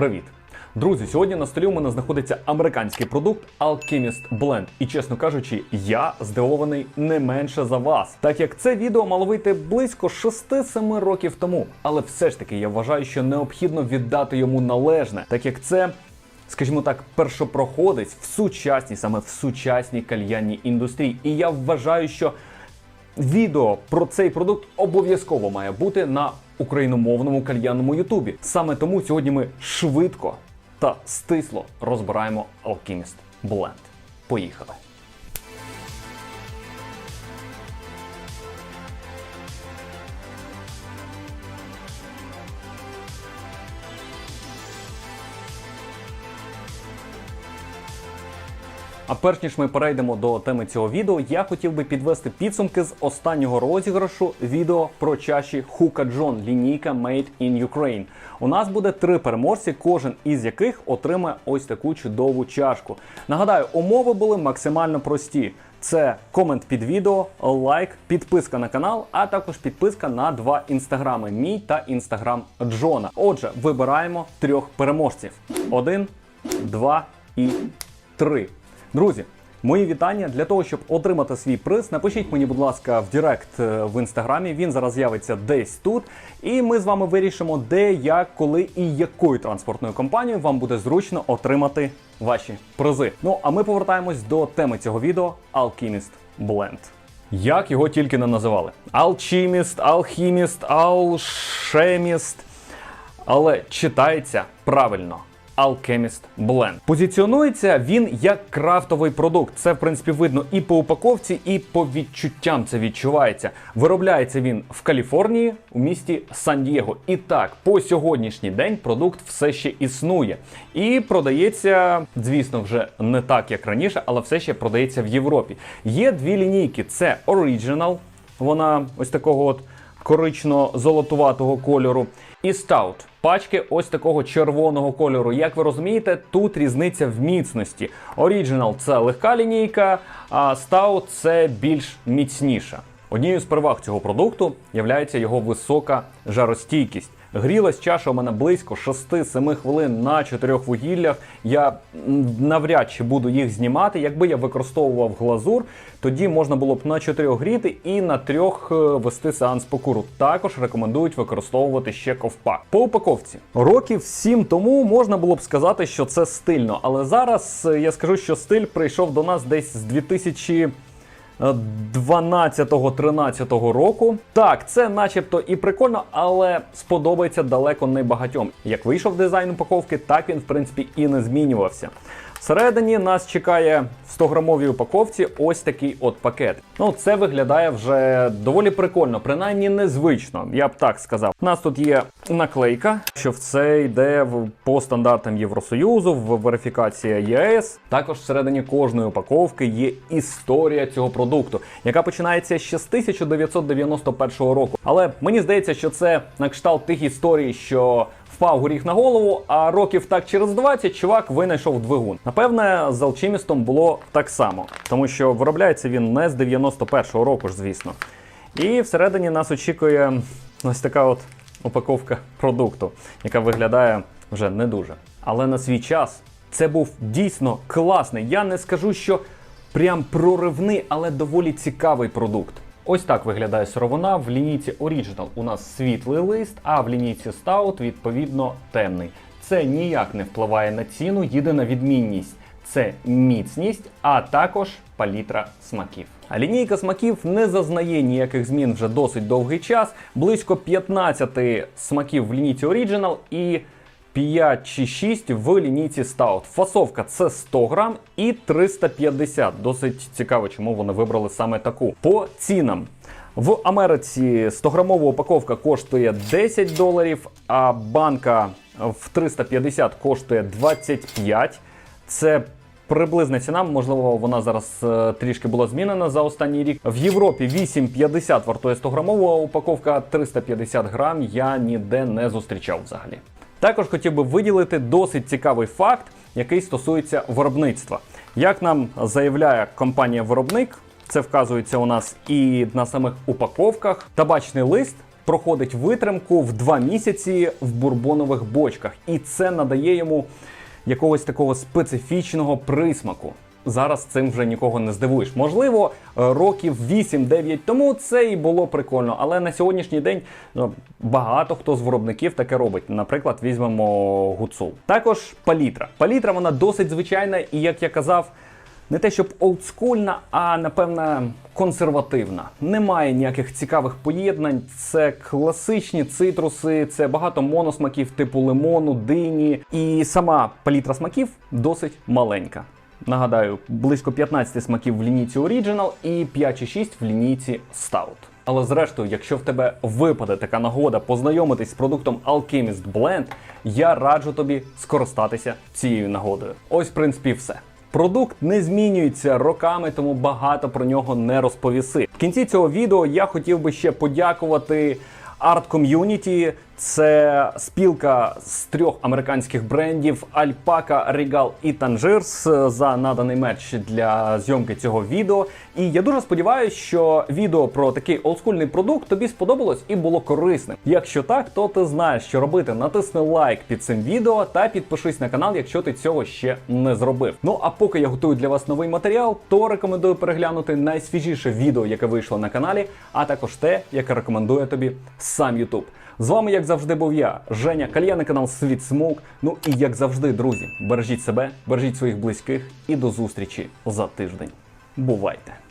Привіт! Друзі, сьогодні на столі у мене знаходиться американський продукт Alchemist Blend. І чесно кажучи, я здивований не менше за вас, так як це відео мало вийти близько 6-7 років тому. Але все ж таки я вважаю, що необхідно віддати йому належне, так як це. Скажімо так, першопроходець в сучасній, саме в сучасній кальянній індустрії. І я вважаю, що відео про цей продукт обов'язково має бути на україномовному кальянному Ютубі. Саме тому сьогодні ми швидко та стисло розбираємо Alchemist Blend. Поїхали! А перш ніж ми перейдемо до теми цього відео, я хотів би підвести підсумки з останнього розіграшу відео про чаші Хука Джон лінійка Made in Ukraine. У нас буде три переможці, кожен із яких отримає ось таку чудову чашку. Нагадаю, умови були максимально прості. Це комент під відео, лайк, підписка на канал, а також підписка на два інстаграми: мій та інстаграм Джона. Отже, вибираємо трьох переможців: один, два і три. Друзі, мої вітання для того, щоб отримати свій приз. Напишіть мені, будь ласка, в Директ е, в інстаграмі. Він зараз з'явиться десь тут. І ми з вами вирішимо, де, як, коли і якою транспортною компанією вам буде зручно отримати ваші призи. Ну а ми повертаємось до теми цього відео Alchemist Blend. Як його тільки не називали: Alchemist, Alchemist, Alchemist. Але читається правильно. Alchemist Blend. Позиціонується він як крафтовий продукт. Це в принципі видно і по упаковці, і по відчуттям це відчувається. Виробляється він в Каліфорнії у місті Сан-Дієго. І так, по сьогоднішній день продукт все ще існує. І продається, звісно, вже не так, як раніше, але все ще продається в Європі. Є дві лінійки: це Original, вона ось такого от корично-золотуватого кольору. І стаут. Пачки ось такого червоного кольору. Як ви розумієте, тут різниця в міцності. Оріджинал це легка лінійка, а стаут це більш міцніша. Однією з переваг цього продукту є його висока жаростійкість. Грілась чаша у мене близько 6-7 хвилин на 4 вугіллях. Я навряд чи буду їх знімати. Якби я використовував глазур, тоді можна було б на 4 гріти і на 3 вести сеанс покуру. Також рекомендують використовувати ще ковпак. По упаковці років 7 тому можна було б сказати, що це стильно, але зараз е, я скажу, що стиль прийшов до нас десь з 2000 12-13 року. Так, це начебто і прикольно, але сподобається далеко не багатьом. Як вийшов дизайн упаковки, так він в принципі і не змінювався. Всередині нас чекає в 100-грамовій упаковці ось такий от пакет. Ну, це виглядає вже доволі прикольно, принаймні незвично, я б так сказав. У нас тут є наклейка, що все йде по стандартам Євросоюзу, в верифікація ЄС. Також всередині кожної упаковки є історія цього продукту, яка починається ще з 1991 року. Але мені здається, що це на кшталт тих історій, що впав горіх на голову, а років так через 20 чувак винайшов двигун. Напевне, з алчимістом було так само, тому що виробляється він не з 91-го року ж, звісно. І всередині нас очікує ось така от упаковка продукту, яка виглядає вже не дуже. Але на свій час це був дійсно класний. Я не скажу, що прям проривний, але доволі цікавий продукт. Ось так виглядає сировина. В лінійці Original у нас світлий лист, а в лінійці Stout, відповідно, темний. Це ніяк не впливає на ціну, єдина відмінність це міцність, а також палітра смаків. А лінійка смаків не зазнає ніяких змін вже досить довгий час. Близько 15 смаків в лінійці Original і 5 чи 6 в лінійці Stout. Фасовка це 100 грам і 350. Досить цікаво, чому вони вибрали саме таку. По цінам. В Америці 100-грамова упаковка коштує 10 доларів, а банка в 350 коштує 25. Це приблизна ціна, можливо, вона зараз е, трішки була змінена за останній рік. В Європі 8,50 вартує 100-грамова упаковка, 350 грам я ніде не зустрічав взагалі. Також хотів би виділити досить цікавий факт, який стосується виробництва. Як нам заявляє компанія-виробник, це вказується у нас і на самих упаковках. Табачний лист проходить витримку в два місяці в бурбонових бочках, і це надає йому якогось такого специфічного присмаку. Зараз цим вже нікого не здивуєш. Можливо, е, років 8-9 тому це і було прикольно, але на сьогоднішній день ну, багато хто з виробників таке робить. Наприклад, візьмемо гуцул. Також палітра. Палітра вона досить звичайна, і як я казав, не те щоб олдскульна, а напевно консервативна. Немає ніяких цікавих поєднань. Це класичні цитруси, це багато моносмаків типу лимону, дині. І сама палітра смаків досить маленька. Нагадаю, близько 15 смаків в лінійці Original і 5 чи 6 в лінійці Stout. Але зрештою, якщо в тебе випаде така нагода познайомитись з продуктом Alchemist Blend, я раджу тобі скористатися цією нагодою. Ось, в принципі, все. Продукт не змінюється роками, тому багато про нього не розповіси. В кінці цього відео я хотів би ще подякувати Art Community. Це спілка з трьох американських брендів Alpaca, Regal і Tangiers за наданий мерч для зйомки цього відео. І я дуже сподіваюся, що відео про такий олдскульний продукт тобі сподобалось і було корисним. Якщо так, то ти знаєш, що робити. Натисни лайк під цим відео та підпишись на канал, якщо ти цього ще не зробив. Ну а поки я готую для вас новий матеріал, то рекомендую переглянути найсвіжіше відео, яке вийшло на каналі, а також те, яке рекомендує тобі сам YouTube. З вами, як завжди, був я, Женя, кальяний канал Світ Смоук. Ну і як завжди, друзі, бережіть себе, бережіть своїх близьких і до зустрічі за тиждень. Бувайте!